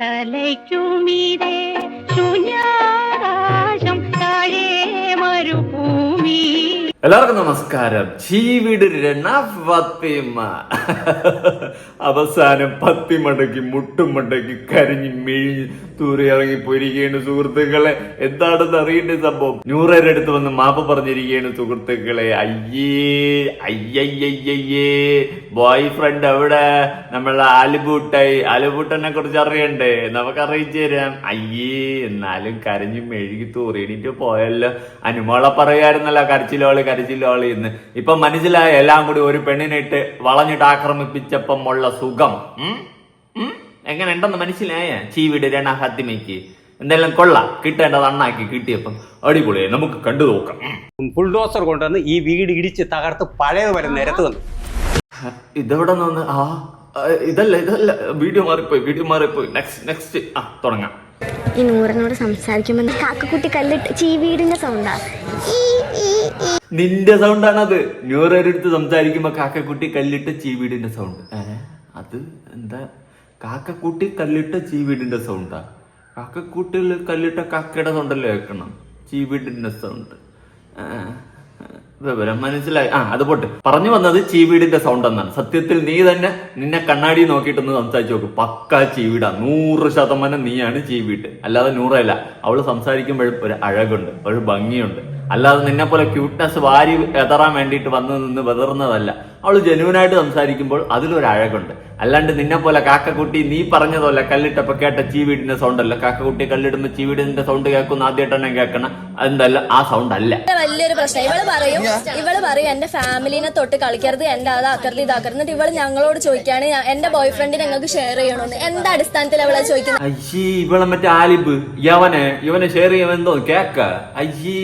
தலைக்குமிதே சுஞா എല്ലാവർക്കും നമസ്കാരം. ജീവിട് പത്തിമ അവസാനം പത്തി മടക്കി മുട്ടും മടക്കി കരിഞ്ഞ് മെഴിഞ്ഞ് തൂറി ഇറങ്ങി പോയിരിക്കുകയാണ് സുഹൃത്തുക്കളെ. എന്താണെന്ന് അറിയേണ്ട സംഭവം? നൂറേരെ അടുത്ത് വന്ന് മാപ്പ് പറഞ്ഞിരിക്കുകയാണ് സുഹൃത്തുക്കളെ. അയ്യേ അയ്യയ്യയ്യേ ബോയ് ഫ്രണ്ട് അവിടെ നമ്മളെ ആലുബൂട്ടായി ആലുബൂട്ടനെ കുറിച്ച് അറിയണ്ടേ? നമുക്ക് അറിയിച്ചു തരാം. അയ്യേ എന്നാലും കരഞ്ഞ് മെഴുകി തൂറിയിട്ട് പോയല്ലോ. അനുമോളെ പറയായിരുന്നല്ലോ കരച്ചിലോളി കരച്ചിലോളി എന്ന് ഇപ്പൊ മനസ്സിലായ എല്ലാം കൂടി ഒരു പെണ്ണിനിട്ട് വളഞ്ഞിട്ട് ആക്രമിപ്പിച്ചപ്പം ഉള്ള സുഖം? എങ്ങനെ ഉണ്ടെന്ന് മനസ്സിലായ? ചീവിട് രണ ഹത്തിമയ്ക്ക് എന്തെല്ലാം കൊള്ള. കിട്ടേണ്ടത് അണ്ണാക്കി കിട്ടിയപ്പം അടിപൊളിയായി. നമുക്ക് കണ്ടു നോക്കാം. ബുൾഡോസർ കൊണ്ടുവന്ന് ഈ വീട് ഇടിച്ച് തകർത്ത് പഴയത് വരെ നിരത്ത് വന്നു. ഇതെവിടെ നിന്ന്? ആ ആ, ഇതല്ല ഇതല്ല. വീഡിയോ മാറിപ്പോയി വീഡിയോ മാറിപ്പോയി. നെക്സ്റ്റ് നെക്സ്റ്റ് ആ തുടങ്ങാം. ഈ നൂറിനോട് സംസാരിക്കുമ്പോൾ കാക്കക്കുട്ടി കല്ലിട്ട് ചീവീടിന്റെ സൗണ്ടാ ഈ, സൗണ്ടാണ് അത് നിന്റെ ന്യൂറടുത്ത് സംസാരിക്കുമ്പോ കാക്കക്കുട്ടി കല്ലിട്ട ചീവീടിന്റെ സൗണ്ട്. അത് എന്താ? കാക്കക്കുട്ടി കല്ലിട്ട ചീവീടിന്റെ സൗണ്ടാ. കാക്കക്കുട്ടിയിൽ കല്ലിട്ട കാക്കയുടെ സൗണ്ടല്ലേ കേൾക്കണം? ചീവീടിന്റെ സൗണ്ട്. വിവരം മനസ്സിലായി. ആ അത് പോട്ടെ. പറഞ്ഞു വന്നത് ചീവീടിന്റെ സൗണ്ട് എന്നാണ് സത്യത്തിൽ നീ തന്നെ നിന്നെ കണ്ണാടി നോക്കിയിട്ടൊന്ന് സംസാരിച്ചു നോക്ക്. പക്ക ചീവീടാ. നൂറ് ശതമാനം നീയാണ് ചീവീട്ട് അല്ലാതെ നൂറല്ല. അവൾ സംസാരിക്കുമ്പോഴും ഒരു അഴകുണ്ട്. ഒരു ഭംഗിയുണ്ട്. അല്ലാതെ നിന്നെ പോലെ ക്യൂട്ട്നെസ് വാരി എതറാൻ വേണ്ടിയിട്ട് വന്ന് നിന്ന് വെതറുന്നതല്ല. അവൾ ജനുവനായിട്ട് സംസാരിക്കുമ്പോൾ അതിലൊരു അഴകുണ്ട് അല്ലാണ്ട് നിന്നെ പോലെ കാക്കക്കുട്ടി നീ പറഞ്ഞതല്ല കല്ലിട്ടപ്പോ കേട്ട ചീവീടിന്റെ സൗണ്ട് അല്ല? കാക്കക്കുട്ടി കല്ലിടുമ്പോൾ ചീവീടിന്റെ സൗണ്ട് കേൾക്കുന്ന ആദ്യമായിട്ട് തന്നെ കേൾക്കണം. അതെന്തല്ല ആ സൗണ്ട് അല്ല. വലിയൊരു പ്രശ്നം. ഇവൾ പറയും ഇവൾ പറയും എന്റെ ഫാമിലിനെ തൊട്ട് കളിക്കരുത് എന്റെ അതാക്കരുത് ഇതാക്കരുത് എന്നിട്ട് ഇവൾ ഞങ്ങളോട് ചോദിക്കാണ് എന്റെ ബോയ് ഫ്രണ്ടിന് ഞങ്ങൾക്ക് ഷെയർ ചെയ്യണമെന്ന് എന്താ അടിസ്ഥാനത്തിൽ അവളെ ചോദിക്കുന്നത്? അയ്യേ ഇവളെ മറ്റേ ആലിബ് യവനെ ഇവനെ ഷെയർ ചെയ്യുമെന്തോ കേക്ക. അയ്യേ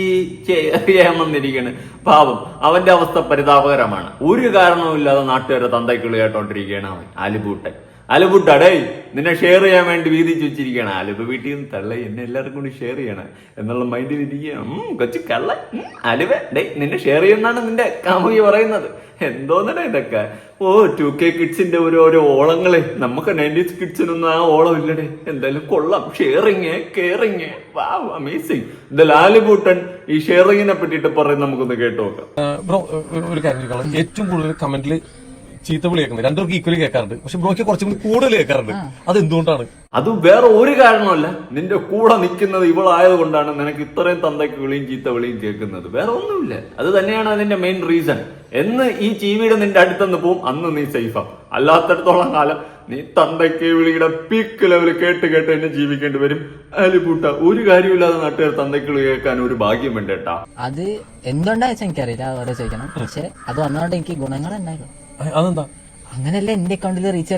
ചെയ്യാൻ വന്നിരിക്കണ് പാവം അവന്റെ അവസ്ഥ പരിതാപകരമാണ്. ഒരു കാരണവുമില്ലാതെ നാട്ടുകാരെ തന്തയ്ക്കുള്ളി കേട്ടോണ്ടിരിക്കുകയാണ് അവൻ. ആലിബൂട്ടൻ ആലിബൂട്ടടേ നിന്നെ ഷെയർ ചെയ്യാൻ വേണ്ടി വീതിച്ച് വെച്ചിരിക്കുകയാണ്. ആലിബ് വീട്ടിൽ നിന്ന് തള്ളേ എന്നെ എല്ലാവർക്കും കൂടി ഷെയർ ചെയ്യണം. എന്നുള്ള മൈൻഡിൽ ഇരിക്കുകയാണ്. കൊച്ചു കള്ള ഉം, ഡേ നിന്നെ ഷെയർ ചെയ്യുന്നതാണ് നിന്റെ കാമുകി പറയുന്നത്. എന്തോന്നടാ ഇതൊക്കെ? ഓ ടു കെ കിഡ്സിന്റെ ഓരോ ഓരോ ഓളങ്ങളെ. നമുക്ക് നയന്റീസ് കിഡ്സിനൊന്നും ആ ഓളം ഇല്ലടേ. എന്തായാലും കൊള്ളാം. ഷെയറിങ് കെയറിങ് വാ അമേസിങ് ഇത് ലാലുകൂട്ടൻ ഈ ഷെയറിങ്ങിനെ പറ്റിയിട്ട് പറയും നമുക്കൊന്ന് കേട്ടു നോക്കാം. ബ്രോ ഒരു- ഏറ്റവും കൂടുതൽ കമന്റിൽ ചീത്ത വിളി കേൾക്കുന്നത് രണ്ടുപേർക്ക് ഈക്വലി കേൾക്കാറുണ്ട്. പക്ഷെ ബ്രോയ്ക്ക് കുറച്ചും കൂടി കൂടുതൽ കേൾക്കാറുണ്ട്. അത് എന്തുകൊണ്ടാണ് അത് വേറെ ഒരു കാരണമല്ല നിന്റെ കൂടെ നിൽക്കുന്നത് ഇവളായത് കൊണ്ടാണ് നിനക്ക് ഇത്രയും തന്തയ്ക്ക് വിളിയും ചീത്ത വിളിയും കേൾക്കുന്നത്. വേറെ ഒന്നുമില്ല. അത് തന്നെയാണ് അതിന്റെ മെയിൻ റീസൺ എന്ന് ഈ ചീവിയുടെ നിന്റെ അടുത്തുനിന്ന് പോവും. അന്ന് നീ സേഫാ അല്ലാത്തടത്തോളം കാലം നീ തന്തയ്ക്ക് വിളിയുടെ പീക്ക് ലെവൽ കേട്ട് കേട്ട് എന്നെ ജീവിക്കേണ്ടി വരും. അലിപൂട്ട ഒരു കാര്യമില്ലാതെ നാട്ടുകാർ തന്തയ്ക്ക് വിളി കേൾക്കാൻ ഒരു ഭാഗ്യം വേണ്ടേട്ടാ. അത് എന്തുകൊണ്ടാ വെച്ചാൽ എനിക്കറിയില്ല. ഓരോ ചോദിക്കണം. പക്ഷെ അത് വന്നതുകൊണ്ട് എനിക്ക് ഗുണങ്ങൾ ഉണ്ടായിരുന്നു. അതെന്താ? അങ്ങനല്ല എന്റെ അക്കൗണ്ടിൽ റീച്ച്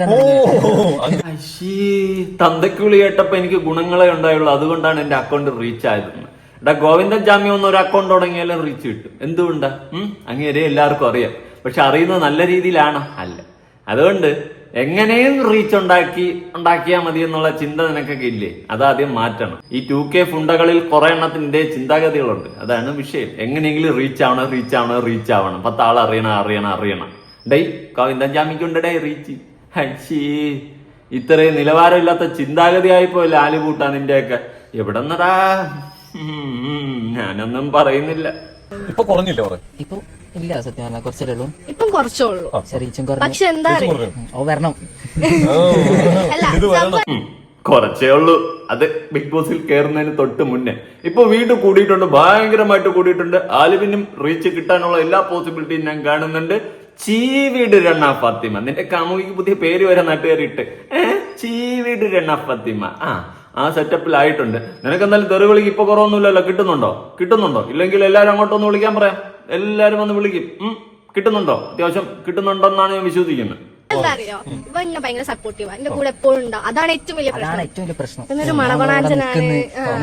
തന്തയ്ക്ക് വിളി കേട്ടപ്പോ എനിക്ക് ഗുണങ്ങളെ ഉണ്ടായുള്ളൂ. അതുകൊണ്ടാണ് എന്റെ അക്കൗണ്ട് റീച്ച് ആയതെന്ന്. എടാ ഗോവിന്ദൻ ജാമ്യം ഒന്ന് ഒരു അക്കൗണ്ട് തുടങ്ങിയാലും റീച്ച് കിട്ടും. എന്തുകൊണ്ടാ? ഉം? അങ്ങേരെ എല്ലാവർക്കും അറിയാം. പക്ഷെ അറിയുന്നത് നല്ല രീതിയിലാണ്. അല്ല. അതുകൊണ്ട് എങ്ങനെയും റീച്ച് ഉണ്ടാക്കി ഉണ്ടാക്കിയാൽ മതി എന്നുള്ള ചിന്ത നിനക്കൊക്കെ ഇല്ലേ? അതാദ്യം മാറ്റണം. ഈ ടു കെ ഫുണ്ടകളിൽ കുറെ എണ്ണത്തിന്റെ ചിന്താഗതികളുണ്ട്. അതാണ് വിഷയം. എങ്ങനെയെങ്കിലും റീച്ച് ആവണം റീച്ച് ആവണം റീച്ച് ആവണം. പത്താൾ അറിയണം അറിയണം അറിയണം. ഡേ ഗോവിന്ദൻ ജാമിക്കുണ്ടടേ റീച്ച്. ഹൈഷീ ഇത്രയും നിലവാരമില്ലാത്ത ചിന്താഗതിയായിപ്പോ ലാലുപൂട്ടാ നിന്റെയൊക്കെ എവിടെന്നടാ? നടാ ഞാനൊന്നും പറയുന്നില്ല. ഇപ്പൊ കുറഞ്ഞില്ലേ കുറെ? ഇപ്പൊ ഇല്ല സത്യം പറഞ്ഞാൽ കുറച്ചേ ഉള്ളൂ. ഇപ്പം കുറച്ചുള്ളൂ കുറഞ്ഞു. പക്ഷെ എന്താ അറിയോ? ഓ വരണം. ഇത് വരണം. ഉം, കുറച്ചേ ഉള്ളൂ. അത് ബിഗ് ബോസിൽ കയറുന്നതിന് തൊട്ട് മുന്നേ. ഇപ്പൊ വീണ്ടും കൂടിയിട്ടുണ്ട് ഭയങ്കരമായിട്ട് കൂടിയിട്ടുണ്ട്. ആലുവിനും റീച്ച് കിട്ടാനുള്ള എല്ലാ പോസിബിലിറ്റിയും ഞാൻ കാണുന്നുണ്ട്. ചീവീട് രണ ഫത്തിമ. നിന്റെ കാമുകിക്ക് പുതിയ പേര് വരെ നാട്ടുകാരിട്ട്. ഏഹ് ചീവീട് രണ ഫത്തിമ. ആ ആ സെറ്റപ്പിലായിട്ടുണ്ട് നിനക്ക് എന്തായാലും തെറി വിളിക്ക്. ഇപ്പൊ കുറവൊന്നുമില്ലല്ലോ. കിട്ടുന്നുണ്ടോ? കിട്ടുന്നുണ്ടോ? ഇല്ലെങ്കിൽ എല്ലാരും അങ്ങോട്ടൊന്ന് വിളിക്കാൻ പറയാം. എല്ലാരും വന്ന് വിളിക്കും. കിട്ടുന്നുണ്ടോ? അത്യാവശ്യം കിട്ടുന്നുണ്ടോ എന്നാണ് ഞാൻ വിശ്വസിക്കുന്നത്. എന്താ അറിയോ? ഇവ എന്നെ ഭയങ്കര സപ്പോർട്ടീവാ എന്റെ കൂടെ എപ്പോഴും ഉണ്ടാവും അതാണ് ഏറ്റവും വലിയ അതാണ് പ്രശ്നം. ഏറ്റവും വലിയ പ്രശ്നം. എന്നൊരു മണവണാഞ്ചനാണ്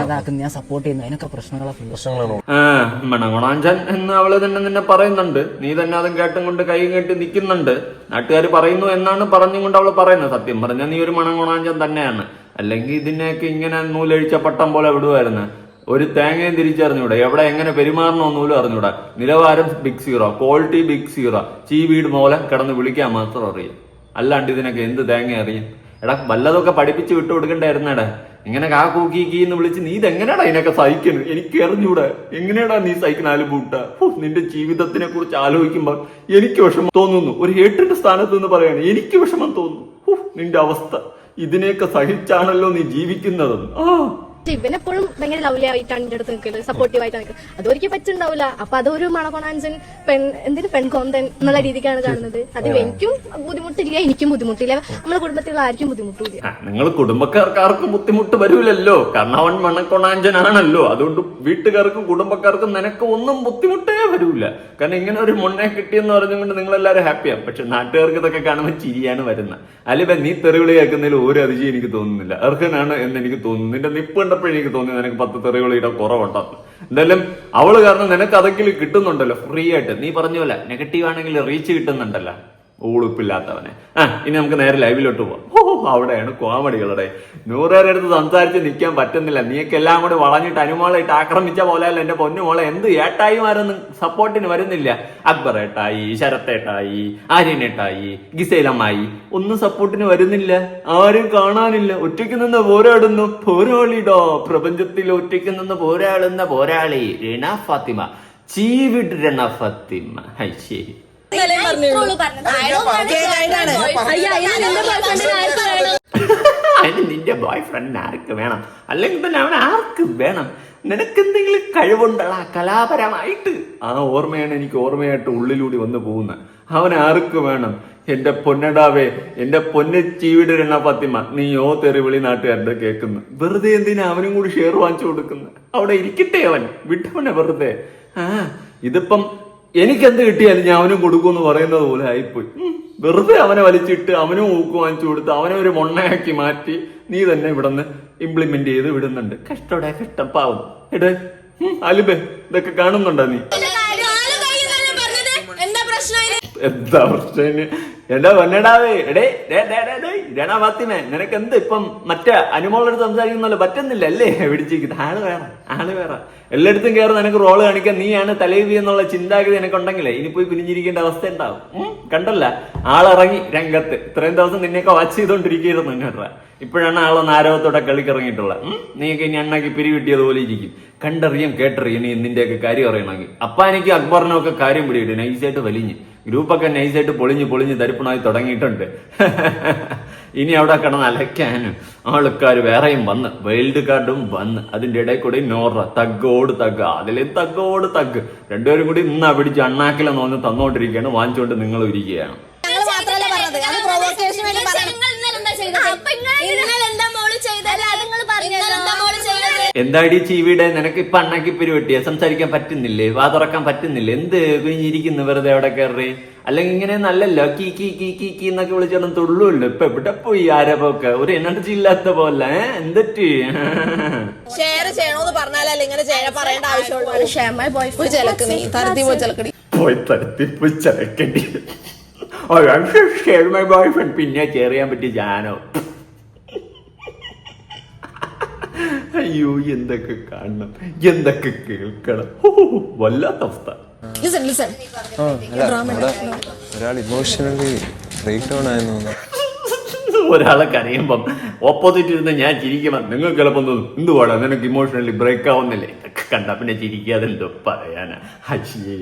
അതാക്കുന്നു ഞാൻ സപ്പോർട്ട് ചെയ്യുന്നു. അതിനൊക്കെ പ്രശ്നങ്ങളാ ഫുൾ പ്രശ്നങ്ങളാണോ? ആ, മണഗുണാഞ്ചൻ എന്ന് അവൾ തന്നെ നിന്നെ പറയുന്നുണ്ട്. നീ തന്നെ അതും കേട്ടും കൊണ്ട് കൈ കെട്ടി നിൽക്കുന്നുണ്ട്. നാട്ടുകാർ പറയുന്നു എന്നാണ് പറഞ്ഞും കൊണ്ട് അവൾ പറയുന്നത്. സത്യം പറഞ്ഞാൽ നീ ഒരു മണങ്ങുണാഞ്ചൻ തന്നെയാണ്. അല്ലെങ്കിൽ ഇതിനെയൊക്കെ ഇങ്ങനെ നൂലഴിച്ച പട്ടം പോലെ വിടുമായിരുന്നു ഒരു തേങ്ങയും തിരിച്ചറിഞ്ഞൂടെ? എവിടെ എങ്ങനെ പെരുമാറണം പോലും അറിഞ്ഞൂടാ? നിലവാരം big zero quality big zero ചീ വീട് മോലെ കിടന്ന് വിളിക്കാൻ മാത്രം അറിയാം. അല്ലാണ്ട് ഇതിനൊക്കെ എന്ത് തേങ്ങ അറിയാം? എടാ വല്ലതൊക്കെ പഠിപ്പിച്ച് വിട്ടു കൊടുക്കണ്ടായിരുന്നടാ. ഇങ്ങനെ കാ കൂക്കി കീ എന്ന് വിളിച്ച് നീ ഇതെങ്ങനെയാടാ ഇതിനൊക്കെ സഹിക്കുന്നത് എനിക്ക് എറിഞ്ഞൂടെ എങ്ങനെയാടാ നീ സഹിക്കുന്ന പൂട്ട നിന്റെ ജീവിതത്തിനെ കുറിച്ച് ആലോചിക്കുമ്പോൾ എനിക്ക് വിഷമം തോന്നുന്നു. ഒരു ഏട്ടിന്റെ സ്ഥാനത്ത് നിന്ന് പറയാണ് എനിക്ക് വിഷമം തോന്നുന്നു. നിന്റെ അവസ്ഥ. ഇതിനെയൊക്കെ സഹിച്ചാണല്ലോ നീ ജീവിക്കുന്നത് ആ. ഇവനെപ്പോഴും ഭയങ്കര ലവ്ലി ആയിട്ടാണ് എന്റെ അടുത്ത് നിൽക്കുന്നത്. സപ്പോർട്ടീവ് ആയിട്ട് നിൽക്കുന്നത്. അതൊരിക്കൽ പറ്റുണ്ടാവില്ല അപ്പൊ അതൊരു മണകോണാഞ്ചൻ പെൺ എന്തിന് പെൺകോന്തൻ എന്നുള്ള രീതിക്കാണ് കാണുന്നത്. അത് എനിക്കും ബുദ്ധിമുട്ടില്ല എനിക്കും ബുദ്ധിമുട്ടില്ല. നമ്മുടെ കുടുംബത്തിലുള്ള ആർക്കും ബുദ്ധിമുട്ടില്ല. നിങ്ങൾ കുടുംബക്കാർക്ക് ആർക്കും ബുദ്ധിമുട്ട് വരൂലല്ലോ. കാരണം അവൻ മണക്കോണാഞ്ചനാണല്ലോ അതുകൊണ്ട് വീട്ടുകാർക്കും കുടുംബക്കാർക്കും നിനക്ക് ഒന്നും ബുദ്ധിമുട്ടേ വരൂല. കാരണം ഇങ്ങനെ ഒരു മുന്നേ കിട്ടിയെന്ന് പറഞ്ഞുകൊണ്ട് നിങ്ങൾ എല്ലാവരും ഹാപ്പിയാണ് പക്ഷെ നാട്ടുകാർക്ക് ഇതൊക്കെ കാണുമ്പോൾ ചിരിയാണ് വരുന്നത്. അല്ലെ നീ തെറിവിളി കേൾക്കുന്നതിൽ ഒരു അതിജി എനിക്ക് തോന്നുന്നില്ല. അർഹനാണ് എന്ന് എനിക്ക് തോന്നുന്നു. നിന്റെ നിപ്പ് കണ്ടപ്പോഴേ എനിക്ക് തോന്നി നിനക്ക് പത്ത് തെറികളിയുടെ കുറവുണ്ടെന്ന് എന്തായാലും അവൾ കാരണം നിനക്ക് അതൊക്കെ കിട്ടുന്നുണ്ടല്ലോ ഫ്രീ ആയിട്ട്. നീ പറഞ്ഞ പോലെ നെഗറ്റീവ് ആണെങ്കിൽ റീച്ച് കിട്ടുന്നുണ്ടല്ലോ. ഉളുപ്പില്ലാത്തവനെ ആ ഇനി നമുക്ക് നേരെ ലൈവിലോട്ട് പോവാം. അവിടെയാണ് കോമഡികളുടെ. നൂറുപേരുടെ അടുത്ത് സംസാരിച്ച് നിൽക്കാൻ പറ്റുന്നില്ല. നീയൊക്കെ എല്ലാം കൂടി വളഞ്ഞിട്ട് അനുമോളായിട്ട് ആക്രമിച്ച പോലെ അല്ല എന്റെ പൊന്നുമോളെ. എന്ത് ഏട്ടായിമാരൊന്നും സപ്പോർട്ടിന് വരുന്നില്ല. അക്ബർ ഏട്ടായി ശരത്ത് ഏട്ടായി ആര്യൻ ഏട്ടായി ഗിസൈലമ്മായി ഒന്നും സപ്പോർട്ടിന് വരുന്നില്ല. ആരും കാണാനില്ല. ഒറ്റയ്ക്ക് നിന്ന് പോരാടുന്നു. പോരാളിടോ. പ്രപഞ്ചത്തിൽ ഒറ്റയ്ക്ക് നിന്ന് പോരാടുന്ന പോരാളി രണ ഫാത്തിമ. ചീവിട് രണ ഫാത്തിമ. ഹൈ ശരി. അതിന് നിന്റെ ബോയ് ഫ്രണ്ടിന് ആർക്ക് വേണം? അല്ലെങ്കിൽ തന്നെ അവൻ ആർക്ക് വേണം? നിനക്ക് എന്തെങ്കിലും കഴിവുണ്ടടാ കലാപരമായിട്ട്. ആ ഓർമ്മയാണ് എനിക്ക് ഓർമ്മയായിട്ട് ഉള്ളിലൂടെ വന്നു പോകുന്നത്. അവൻ ആർക്ക് വേണം? എന്റെ പൊന്നടാവേ എന്റെ പൊന്നെ ചീവിടരണ പത്തിമ നീയോ തെറിവിളി നാട്ടുകാരുടെ കേൾക്കുന്നു. വെറുതെ എന്തിനാ അവനും കൂടി ഷെയർ വാങ്ങിച്ചു കൊടുക്കുന്നു അവിടെ ഇരിക്കട്ടെ അവൻ. വിട്ടവനെ വെറുതെ. ആ ഇതിപ്പം എനിക്കെന്ത് കിട്ടിയാലും ഞാൻ അവനും കൊടുക്കുമെന്ന് പറയുന്നത് പോലെ ആയിപ്പോയി. വെറുതെ അവനെ വലിച്ചിട്ട് അവനും ഊക്ക് വാങ്ങിച്ചു കൊടുത്ത് അവനെ ഒരു മൊണ്ണയാക്കി മാറ്റി നീ തന്നെ ഇവിടുന്ന് ഇംപ്ലിമെന്റ് ചെയ്ത് വിടുന്നുണ്ട്. കഷ്ടോടെ കഷ്ടം പാവം. എടേ അലിബേ ഇതൊക്കെ കാണുന്നുണ്ടോ നീ? എന്താ പ്രശ്നം എടാ വന്നടാവേ. എടേ ഡേ, ഡേ, ഡേ, ഡേ, രണ നിനക്ക് എന്ത് ഇപ്പം മറ്റേ അനുമോളോട് സംസാരിക്കുന്നല്ലോ? പറ്റുന്നില്ല അല്ലേ? പിടിച്ചിരിക്കുന്നത് ആൾ വേറെ ആൾ വേറെ. എല്ലായിടത്തും കയറി നിനക്ക് റോൾ കാണിക്കാൻ നീയാണ് തലവി എന്നുള്ള ചിന്താഗതി നിനക്കുണ്ടെങ്കിലേ ഇനി പോയി കുനിഞ്ഞിരിക്കേണ്ട അവസ്ഥ ഉണ്ടാവും. കണ്ടല്ല? ആളിറങ്ങി രംഗത്ത്. ഇത്രയും ദിവസം നിന്നെയൊക്കെ വാച്ച് ചെയ്തോണ്ടിരിക്കുന്നു കേട്ടോ ഇപ്പോഴാണ് ആളൊന്ന് ആരോഗ്യത്തോടെ കളിക്കിറങ്ങിയിട്ടുള്ളത്. നീയൊക്കെ ഇനി അണ്ണാക്കി പിരിവിട്ടിയതുപോലെ ഇരിക്കും. കണ്ടറിയും കേട്ടറിയും നീ നിന്റെയൊക്കെ കാര്യം അറിയണമെങ്കിൽ. അപ്പ എനിക്ക് അക്ബറിനൊക്കെ കാര്യം പിടിയിട്ട് നൈസായിട്ട് വലിഞ്ഞ്. ഗ്രൂപ്പൊക്കെ നൈസായിട്ട് പൊളിഞ്ഞ് പൊളിഞ്ഞ് തരിപ്പണായി തുടങ്ങിയിട്ടുണ്ട്. ഇനി അവിടെ കിടന്ന് അലക്കാനും ആൾക്കാർ വേറെയും വന്ന് വൈൽഡ് കാർഡും വന്ന്. അതിന്റെ ഇടയിൽ കൂടി നോറ തഗ്ഗോട് തഗ് അതിലെ തഗ്ഗോട് തഗ്ഗ്. രണ്ടുപേരും കൂടി ഇന്നാ പിടിച്ച് അണ്ണാക്കില നോന്ന് തന്നോണ്ടിരിക്കുകയാണ് വാങ്ങിച്ചുകൊണ്ട് നിങ്ങൾ ഇരിക്കുകയാണ്. ഞങ്ങൾ മാത്രമല്ല പറഞ്ഞത്. അത് പ്രൊവോക്കേഷന് വേണ്ടി എന്താ മോൾ ചെയ്തത്? അത് എന്താടി ചീവിടെ? നിനക്ക് ഇപ്പൊ അണ്ണാക്കി പെരുവെട്ടിയ സംസാരിക്കാൻ പറ്റുന്നില്ലേ? വാ തുറക്കാൻ പറ്റുന്നില്ലേ? എന്ത്? കുഞ്ഞിരിക്കുന്നു വെറുതെ അവിടെ കയറി. അല്ലെങ്കിൽ ഇങ്ങനെ നല്ലല്ലോ കീ കീ കീ കീ കീ എന്നൊക്കെ വിളിച്ചോണം തുള്ളുള്ളൂ ഇപ്പൊ എവിടെ പോയി ആരവൊക്കെ ഒരു എനർജി ഇല്ലാത്ത പോലെ? എന്തെറ്റി? ഷെയർ ചെയ്യണോന്ന് പറഞ്ഞാലല്ലേ ഇങ്ങനെ ചെയ്യാൻ പറയേണ്ട ആവശ്യമുള്ളൂ. ക്ഷമ പോയി ചിലക്ക് നീ. തരത്തി പോയി പോയി ബോയ് പിന്നെ ചേറിയാൻ പറ്റിയ ജാനോ. അയ്യോ എന്തൊക്കെ കാണണം എന്തൊക്കെ കേൾക്കണം. വല്ലാത്ത അവസ്ഥ. ഒരാൾ ഇമോഷണലി ബ്രേക്ക് ഡൗൺ ആയെന്ന് തോന്നുന്നു. ഒരാളെ കരയുമ്പം ഓപ്പോസിറ്റ് ഇരുന്ന് ഞാൻ ചിരിക്കണം. നിങ്ങൾ ചിലപ്പോൾ തോന്നും എന്തുവാടാ നിനക്ക് ഇമോഷണലി ബ്രേക്ക് ആവുന്നില്ലേ? ഇതൊക്കെ കണ്ട പിന്നെ ചിരിക്കാതെ എന്തോ പറയാനാ. അയ്യേ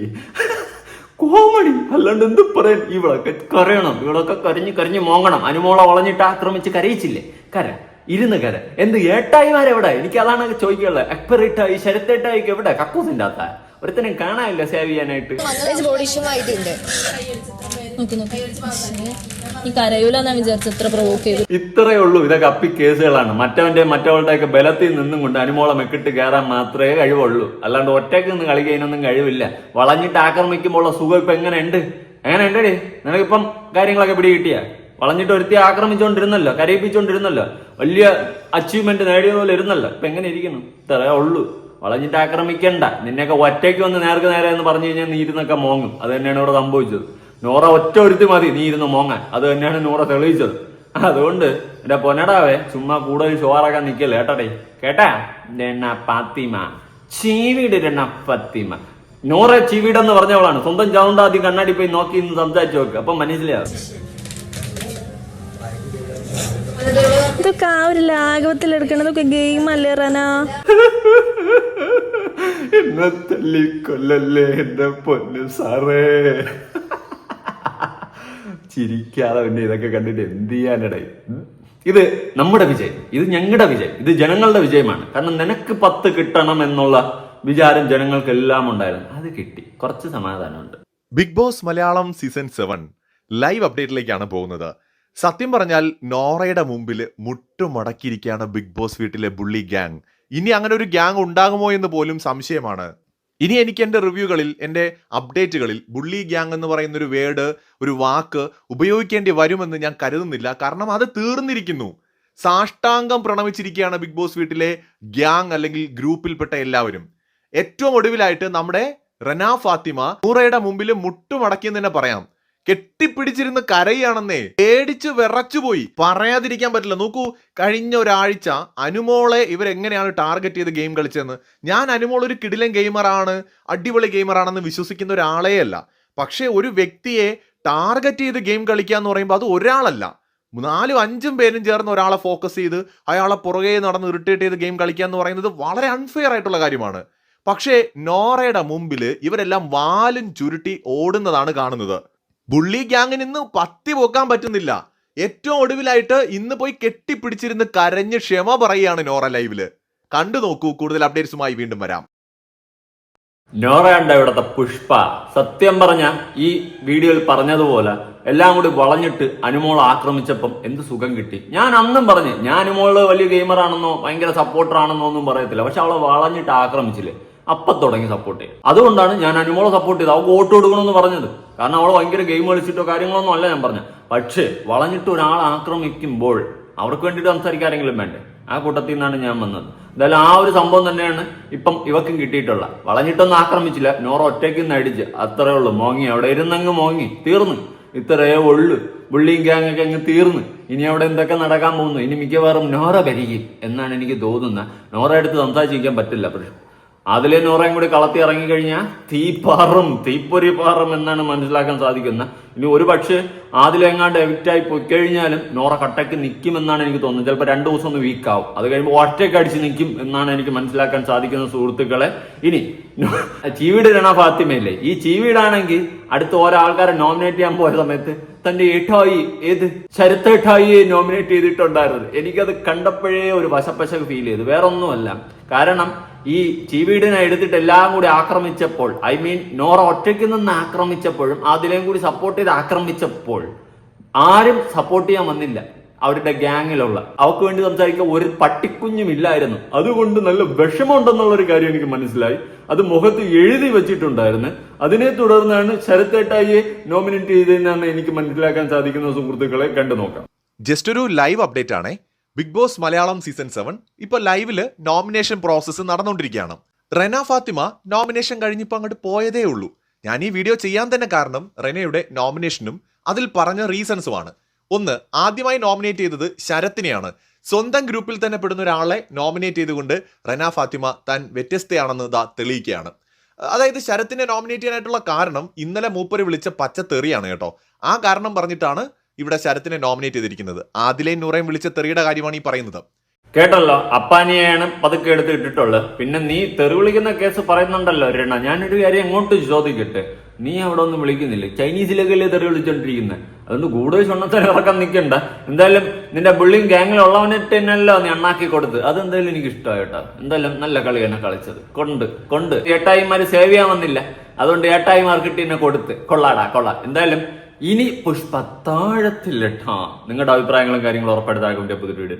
കോമഡി അല്ലാണ്ട് എന്ത് പറയാൻ? ഇവളൊക്കെ കരയണം ഇവളൊക്കെ കരഞ്ഞ് കരഞ്ഞ് മോങ്ങണം. അനുമോളെ വളഞ്ഞിട്ട് ആക്രമിച്ച് കരയിച്ചില്ലേ? കര. ഇരുന്ന് കര എന്ത് ഏട്ടായിമാരെവിടെ? എനിക്ക് അതാണ് ചോദിക്കാനുള്ളത്. ശരത് ശരത്തേട്ടായിക്ക് എവിടെ? കക്കൂസിന്റെ അത്ത ഒരുത്തനും കാണാനില്ല സേവ് ചെയ്യാനായിട്ട്. ഇത്രയേ ഉള്ളൂ. ഇതൊക്കെ അപ്പി കേസുകളാണ്. മറ്റവന്റെ മറ്റവളുടെ ഒക്കെ ബലത്തിൽ നിന്നും കൊണ്ട് അനുമോളം മെക്കിട്ട് കയറാൻ മാത്രമേ കഴിവുള്ളൂ. അല്ലാണ്ട് ഒറ്റയ്ക്ക് നിന്ന് കളിക്കാനൊന്നും കഴിവില്ല. വളഞ്ഞിട്ട് ആക്രമിക്കുമ്പോൾ സുഖം ഇപ്പൊ എങ്ങനെയുണ്ട്? എങ്ങനെ ഉണ്ടടി നിനക്കിപ്പം കാര്യങ്ങളൊക്കെ പിടി കിട്ടിയ വളഞ്ഞിട്ട് ഒരുത്തി ആക്രമിച്ചുകൊണ്ടിരുന്നല്ലോ കരയിപ്പിച്ചുകൊണ്ടിരുന്നല്ലോ വലിയ അച്ചീവ്മെന്റ് നേടിയ പോലെ ഇരുന്നല്ലോ. ഇപ്പൊ എങ്ങനെ ഇരിക്കുന്നു? ഇത്രയേ ഉള്ളൂ. വളഞ്ഞിട്ട് ആക്രമിക്കണ്ട. നിന്നെയൊക്കെ ഒറ്റയ്ക്ക് വന്ന് നേർക്ക് നേരെ എന്ന് പറഞ്ഞു കഴിഞ്ഞാൽ നീ ഇരുന്നൊക്കെ മോങ്ങും. അത് തന്നെയാണ് ഇവിടെ സംഭവിച്ചത്. നോറ ഒറ്റ ഒരുത്തി മതി നീ ഇരുന്ന് മോങ്ങാൻ. അത് തന്നെയാണ് നോറ തെളിയിച്ചത്. അതുകൊണ്ട് എന്റെ പൊന്നടാവേ ചുമ്മാ കൂടുതൽ ഷോറാക്കാൻ നിക്കല്ലേ കേട്ടടേ? കേട്ടാ? എണ്ണ പാത്തിമ ചീവിടരണ പത്തിമ നോറ ചീവിടെന്ന് പറഞ്ഞവളാണ്. സ്വന്തം ചൗണ്ട് ആദ്യം കണ്ണാടി പോയി നോക്കി സംസാരിച്ചു നോക്ക്. അപ്പൊ മനസ്സിലാവും. ഇതൊക്കെ ആ ഒരു ലാഘവത്തിൽ എടുക്കണതൊക്കെ ഗെയിം അല്ലേ റന? എന്നെ തല്ലി കൊല്ലല്ലേ എന്റെ പൊന്നു സാറേ. ചിരിക്കാതെ പിന്നെ ഇതൊക്കെ കണ്ടിട്ട് എന്ത് ചെയ്യാനിടയിൽ ഇത് നമ്മുടെ വിജയം. ഇത് ഞങ്ങളുടെ വിജയം. ഇത് ജനങ്ങളുടെ വിജയമാണ്. കാരണം നിനക്ക് പത്ത് കിട്ടണം എന്നുള്ള വിചാരം ജനങ്ങൾക്കെല്ലാം ഉണ്ടായിരുന്നു. അത് കിട്ടി. കുറച്ച് സമാധാനമുണ്ട്. Bigg Boss Malayalam season seven live അപ്ഡേറ്റിലേക്കാണ് പോകുന്നത്. സത്യം പറഞ്ഞാൽ നോറയുടെ മുമ്പിൽ മുട്ടുമടക്കിയിരിക്കുകയാണ് ബിഗ് ബോസ് വീട്ടിലെ ബുള്ളി ഗ്യാങ്. ഇനി അങ്ങനെ ഒരു ഗ്യാങ് ഉണ്ടാകുമോ എന്ന് പോലും സംശയമാണ്. ഇനി എനിക്ക് എന്റെ റിവ്യൂകളിൽ എന്റെ അപ്ഡേറ്റുകളിൽ ബുള്ളി ഗ്യാങ് എന്ന് പറയുന്ന ഒരു വേർഡ് ഒരു വാക്ക് ഉപയോഗിക്കേണ്ടി വരുമെന്ന് ഞാൻ കരുതുന്നില്ല. കാരണം അത് തീർന്നിരിക്കുന്നു. സാഷ്ടാംഗം പ്രണമിച്ചിരിക്കുകയാണ് ബിഗ് ബോസ് വീട്ടിലെ ഗ്യാങ് അല്ലെങ്കിൽ ഗ്രൂപ്പിൽപ്പെട്ട എല്ലാവരും. ഏറ്റവും ഒടുവിലായിട്ട് നമ്മുടെ റന ഫാത്തിമ നൂറയുടെ മുമ്പിൽ മുട്ടുമടക്കിയെന്ന് തന്നെ പറയാം. കെട്ടിപ്പിടിച്ചിരുന്ന് കരയാണെന്നേ. പേടിച്ച് വിറച്ചുപോയി. പറയാതിരിക്കാൻ പറ്റില്ല. നോക്കൂ കഴിഞ്ഞ ഒരാഴ്ച അനുമോളെ ഇവരെങ്ങനെയാണ് ടാർഗറ്റ് ചെയ്ത് ഗെയിം കളിച്ചതെന്ന്. ഞാൻ അനുമോൾ ഒരു കിടിലൻ ഗെയിമറാണ് അടിപൊളി ഗെയിമറാണെന്ന് വിശ്വസിക്കുന്ന ഒരാളേ അല്ല പക്ഷേ ഒരു വ്യക്തിയെ ടാർഗറ്റ് ചെയ്ത് ഗെയിം കളിക്കുക എന്ന് പറയുമ്പോൾ അത് ഒരാളല്ല. നാലും അഞ്ചും പേരും ചേർന്ന് ഒരാളെ ഫോക്കസ് ചെയ്ത് അയാളെ പുറകെ നടന്ന് ഇറിറ്റേറ്റ് ചെയ്ത് ഗെയിം കളിക്കുക എന്ന് പറയുന്നത് വളരെ അൺഫെയർ ആയിട്ടുള്ള കാര്യമാണ്. പക്ഷേ നോറയുടെ മുമ്പിൽ ഇവരെല്ലാം വാലും ചുരുട്ടി ഓടുന്നതാണ് കാണുന്നത്. ബുള്ളി ഗ്യാങ്ങിന് നിന്ന് പത്തി പോക്കാൻ പറ്റുന്നില്ല. ഏറ്റവും ഒടുവിലായിട്ട് ഇന്ന് പോയി കെട്ടിപ്പിടിച്ചിരുന്ന് കരഞ്ഞ് ക്ഷമ പറയുകയാണ് നോറ ലൈവിൽ. കണ്ടു നോക്കൂ കൂടുതൽ അപ്ഡേറ്റ്സുമായി വീണ്ടും വരാം. നോറയുണ്ട് ഇവിടത്തെ പുഷ്പ സത്യം പറഞ്ഞ ഈ വീഡിയോയിൽ പറഞ്ഞതുപോലെ എല്ലാം കൂടി വളഞ്ഞിട്ട് അനുമോൾ ആക്രമിച്ചപ്പം എന്ത് സുഖം കിട്ടി. ഞാൻ അന്നും പറഞ്ഞു ഞാൻ അനുമോൾ വലിയ ഗെയിമറാണെന്നോ ഭയങ്കര സപ്പോർട്ടർ ആണെന്നോ ഒന്നും പറയത്തില്ല. പക്ഷെ അവളെ വളഞ്ഞിട്ട് ആക്രമിച്ചില്ലേ? അപ്പൊ തുടങ്ങി സപ്പോർട്ട് ചെയ്യും അതുകൊണ്ടാണ് ഞാൻ അനുമോളെ സപ്പോർട്ട് ചെയ്തത്. അവൾക്ക് വോട്ട് കൊടുക്കണമെന്ന് പറഞ്ഞത്. കാരണം അവൾ ഭയങ്കര ഗെയിം കളിച്ചിട്ടോ കാര്യങ്ങളൊന്നും അല്ല ഞാൻ പറഞ്ഞത്. പക്ഷേ വളഞ്ഞിട്ട് ഒരാൾ ആക്രമിക്കുമ്പോൾ അവർക്ക് വേണ്ടിയിട്ട് സംസാരിക്കാൻ ആരെങ്കിലും വേണ്ടേ? ആ കൂട്ടത്തിൽ നിന്നാണ് ഞാൻ വന്നത്. എന്തായാലും ആ ഒരു സംഭവം തന്നെയാണ് ഇപ്പം ഇവക്കും കിട്ടിയിട്ടുള്ള. വളഞ്ഞിട്ടൊന്നും ആക്രമിച്ചില്ല. നോറ ഒറ്റയ്ക്ക് നിന്ന് അടിച്ച്. അത്രേ ഉള്ളൂ. മോങ്ങി. അവിടെ ഇരുന്നങ്ങ് മോങ്ങി. തീർന്നു. ഇത്രയേ ഉള്ളു. ബുള്ളിയും ഗ്യാങ് ഒക്കെ അങ്ങ് തീർന്നു. ഇനി അവിടെ എന്തൊക്കെ നടക്കാൻ പോകുന്നു? ഇനി മിക്കവാറും നോറ ഭരിക്കും എന്നാണ് എനിക്ക് തോന്നുന്നത്. നോറ എടുത്ത് സംസാരിച്ചിരിക്കാൻ പറ്റില്ല. പക്ഷെ അതിലെ നോറയും കൂടി കളത്തി ഇറങ്ങിക്കഴിഞ്ഞാൽ തീപ്പാറും തീപ്പൊരി പാറും എന്നാണ് മനസ്സിലാക്കാൻ സാധിക്കുന്നത് ഇനി ഒരു പക്ഷേ അതിലെങ്ങാണ്ട് എവിക്റ്റായി പോയി കഴിഞ്ഞാലും നോറ കട്ടയ്ക്ക് നിൽക്കുമെന്നാണ് എനിക്ക് തോന്നുന്നത്. ചിലപ്പോൾ രണ്ട് ദിവസം ഒന്ന് വീക്കാവും അത് കഴിയുമ്പോൾ ഒറ്റയ്ക്ക് അടിച്ച് നിൽക്കും എന്നാണ് എനിക്ക് മനസ്സിലാക്കാൻ സാധിക്കുന്ന സുഹൃത്തുക്കളെ. ഇനി ചീവീട് രണ ഫാത്തിമയില്ലേ? ഈ ചീവീടാണെങ്കിൽ അടുത്ത ഓരോ ആൾക്കാരെ നോമിനേറ്റ് ചെയ്യാൻ പോയ സമയത്ത് തന്റെ ഏട്ടായി ഏത്? ശരത്തേട്ടായിയെ നോമിനേറ്റ് ചെയ്തിട്ടുണ്ടായിരുന്നത്. എനിക്കത് കണ്ടപ്പോഴേ ഒരു വശപ്പശക്ക് ഫീൽ ചെയ്തു. വേറെ ഒന്നുമല്ല കാരണം ഈ ചീവീടിനെ എടുത്തിട്ട് എല്ലാം കൂടി ആക്രമിച്ചപ്പോൾ ഐ മീൻ നോറ ഒറ്റയ്ക്ക് നിന്ന് ആക്രമിച്ചപ്പോഴും അതിലേയും കൂടി സപ്പോർട്ട് ചെയ്ത് ആക്രമിച്ചപ്പോൾ ആരും സപ്പോർട്ട് ചെയ്യാൻ വന്നില്ല. അവരുടെ ഗ്യാങ്ങിലുള്ള അവർക്ക് വേണ്ടി സംസാരിക്കാൻ ഒരു പട്ടിക്കുഞ്ഞുമില്ലായിരുന്നു അതുകൊണ്ട് നല്ല വിഷമമുണ്ടെന്നുള്ള ഒരു കാര്യം എനിക്ക് മനസ്സിലായി. അത് മുഖത്ത് എഴുതി വെച്ചിട്ടുണ്ടായിരുന്നു. അതിനെ തുടർന്നാണ് ശരത്തേട്ടായിയെ നോമിനേറ്റ് ചെയ്തതെന്നാണ് എനിക്ക് മനസ്സിലാക്കാൻ സാധിക്കുന്ന സുഹൃത്തുക്കളെ കണ്ടു നോക്കാം. ജസ്റ്റ് ഒരു ലൈവ് അപ്ഡേറ്റ് ആണേ. Bigg Boss Malayalam season seven ഇപ്പൊ ലൈവിൽ നോമിനേഷൻ പ്രോസസ്സ് നടന്നുകൊണ്ടിരിക്കുകയാണ് റെന ഫാത്തിമ നോമിനേഷൻ കഴിഞ്ഞിപ്പോൾ അങ്ങോട്ട് പോയതേ ഉള്ളൂ. ഞാൻ ഈ വീഡിയോ ചെയ്യാൻ തന്നെ കാരണം റെനയുടെ നോമിനേഷനും അതിൽ പറഞ്ഞ റീസൺസുമാണ് ഒന്ന് ആദ്യമായി നോമിനേറ്റ് ചെയ്തത് ശരത്തിനെയാണ്. സ്വന്തം ഗ്രൂപ്പിൽ തന്നെ പെടുന്ന ഒരാളെ നോമിനേറ്റ് ചെയ്തുകൊണ്ട് റെന ഫാത്തിമ താൻ വ്യത്യസ്തയാണെന്ന് ദാ തെളിയിക്കുകയാണ്. അതായത് ശരത്തിനെ നോമിനേറ്റ് ചെയ്യാനായിട്ടുള്ള കാരണം ഇന്നലെ മൂപ്പര് വിളിച്ച പച്ചത്തെറിയാണ് കേട്ടോ. ആ കാരണം പറഞ്ഞിട്ടാണ് ഇവിടെ ശരത്തിനെ നോമിനേറ്റ് ചെയ്തിരിക്കുന്നത്. ആദിലേ നൂറേം വിളിച്ച തെറിയുടെ കാര്യമാണ് ഈ പറയുന്നത്. കേട്ടല്ലോ അപ്പാനിയാണ് പതുക്കെ എടുത്ത് ഇട്ടിട്ടുള്ളത്. പിന്നെ നീ തെറി വിളിക്കുന്ന കേസ് പറയുന്നുണ്ടല്ലോ രണ്ണ ഞാനൊരു കാര്യം എങ്ങോട്ട് ചോദിക്കട്ടെ. നീ അവിടെ ഒന്നും വിളിക്കുന്നില്ലേ. ചൈനീസിലേക്കല്ലേ തെറി വിളിച്ചോണ്ടിരിക്കുന്നത് അതുകൊണ്ട് കൂടുതൽ ചുണ്ണത്തിന് ഇറക്കം നിൽക്കണ്ട എന്തായാലും നിന്റെ ബുള്ളിങ് ഉള്ളവനെ തന്നെയല്ലോ നീ അണ്ണാക്കി കൊടുത്ത്. അതെന്തായാലും എനിക്ക് ഇഷ്ടമായി കേട്ടോ. എന്തായാലും നല്ല കളി തന്നെ കളിച്ചത്. കൊണ്ട് കൊണ്ട്. ഏട്ടായിമാര് സേവ് ചെയ്യാൻ വന്നില്ല. അതുകൊണ്ട് ഏട്ടായിമാർക്ക് എന്നെ കൊടുത്ത്. കൊള്ളാടാ കൊള്ളാം. എന്തായാലും ഇനി പുഷ്പത്താഴത്തില്ലട്ടാ നിങ്ങളുടെ അഭിപ്രായങ്ങളും കാര്യങ്ങളും ഉറപ്പെടുത്താൻ പുതിയ വീഡിയോ